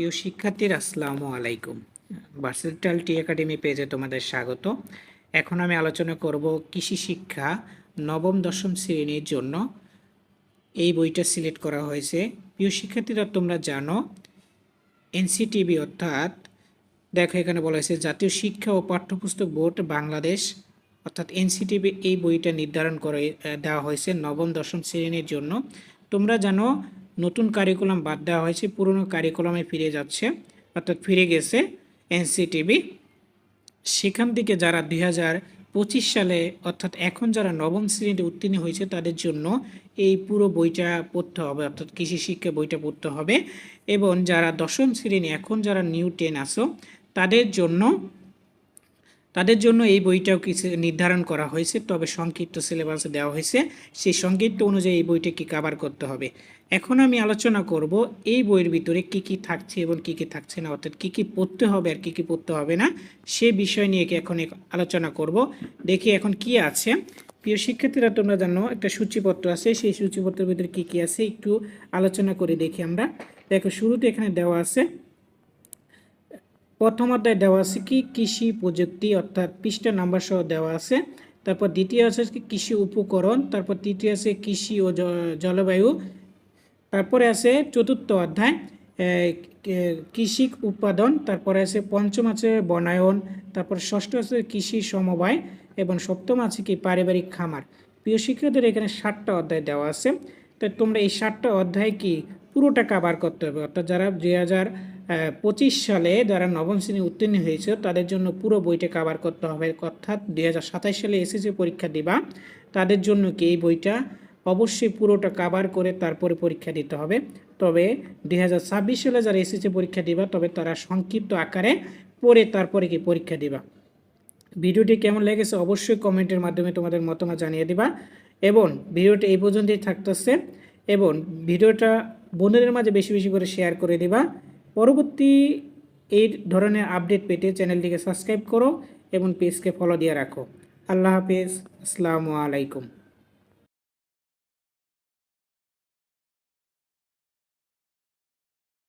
প্রিয় শিক্ষার্থীরা আসসালামু আলাইকুম। ভার্সেটাল টি একাডেমি পেজে তোমাদের স্বাগত। এখন আমি আলোচনা করব কৃষি শিক্ষা নবম দশম শ্রেণির জন্য। এই বইটা সিলেক্ট করা হয়েছে। প্রিয় শিক্ষার্থীরা, তোমরা জানো এনসিটিভি অর্থাৎ, দেখো এখানে বলা হয়েছে, জাতীয় শিক্ষা ও পাঠ্যপুস্তক বোর্ড বাংলাদেশ, অর্থাৎ এনসিটিভি এই বইটা নির্ধারণ করে দেওয়া হয়েছে নবম দশম শ্রেণির জন্য। তোমরা জানো নতুন কারিকুলাম বাদ দেওয়া হয়েছে, পুরনো কারিকুলামে ফিরে যাচ্ছে, অর্থাৎ ফিরে গেছে এনসিটিভি সেখান থেকে যারা দুই পঁচিশ সালে, অর্থাৎ এখন যারা নবম শ্রেণীতে উত্তীর্ণ হয়েছে, তাদের জন্য এই পুরো বইটা পড়তে হবে, অর্থাৎ কৃষি শিক্ষা বইটা পড়তে হবে। এবং যারা দশম শ্রেণি, এখন যারা নিউ টেন আসো তাদের জন্য তাদের জন্য এই বইটাও কিছু নির্ধারণ করা হয়েছে, তবে সংক্ষিপ্ত সিলেবাসে দেওয়া হয়েছে। সেই সংক্ষিপ্ত অনুযায়ী এই বইটা বইটাকে কাভার করতে হবে। এখন আমি আলোচনা করব এই বইয়ের ভিতরে কি কি থাকছে এবং কি কি থাকছে না, অর্থাৎ কি কি পড়তে হবে আর কি কি পড়তে হবে না, সে বিষয় নিয়ে কি এখন আলোচনা করব। দেখি এখন কি আছে। প্রিয় শিক্ষার্থীরা, তোমরা জানো একটা সূচিপত্র আছে, সেই সূচিপত্রের ভিতরে কি কি আছে একটু আলোচনা করে দেখি আমরা। দেখো, শুরুতে এখানে দেওয়া আছে প্রথম অধ্যায় দেওয়া আছে কি কৃষি প্রযুক্তি, অর্থাৎ পৃষ্ঠা নাম্বার সহ দেওয়া আছে। তারপর দ্বিতীয় আছে কি কৃষি উপকরণ, তারপর তৃতীয় আছে কৃষি ও জলবায়ু। তারপরে আছে চতুর্থ অধ্যায় কৃষি উৎপাদন, তারপরে আছে পঞ্চম আছে বনায়ন, তারপর ষষ্ঠ আছে কৃষি সমবায়, এবং সপ্তম আছে কি পারিবারিক খামার। প্রিয় শিক্ষকদের এখানে ষাটটা অধ্যায় দেওয়া আছে। তো তোমরা এই ষাটটা অধ্যায় কি পুরোটা কাবার করতে হবে। অর্থাৎ যারা দুই হাজার পঁচিশ সালে যারা নবম শ্রেণি উত্তীর্ণ হয়েছে, তাদের জন্য পুরো বইটা কাবার করতে হবে। অর্থাৎ দুই হাজার সাতাশ সালে এসএসসি পরীক্ষা দিবা। তাদের জন্য কি এই বইটা অবশ্যই পুরোটা কাভার করে তারপরে পরীক্ষা দিতে হবে। তবে দুই হাজার ছাব্বিশ সালে যারা এসএসসি পরীক্ষা দিবা, তবে তারা সংক্ষিপ্ত আকারে পড়ে তারপরে কি পরীক্ষা দিবা। ভিডিওটি কেমন লেগেছে অবশ্যই কমেন্টের মাধ্যমে তোমাদের মতামত জানিয়ে দিবা। এবং ভিডিওটা এই পর্যন্তই থাকতেছে। এবং ভিডিওটা বন্ধুদের মাঝে বেশি বেশি করে শেয়ার করে দিবা। পরবর্তী এই ধরনের আপডেট পেতে চ্যানেলটিকে সাবস্ক্রাইব করো এবং পেজকে ফলো দিয়ে রাখো। আল্লাহ হাফেজ। আসসালামু আলাইকুম।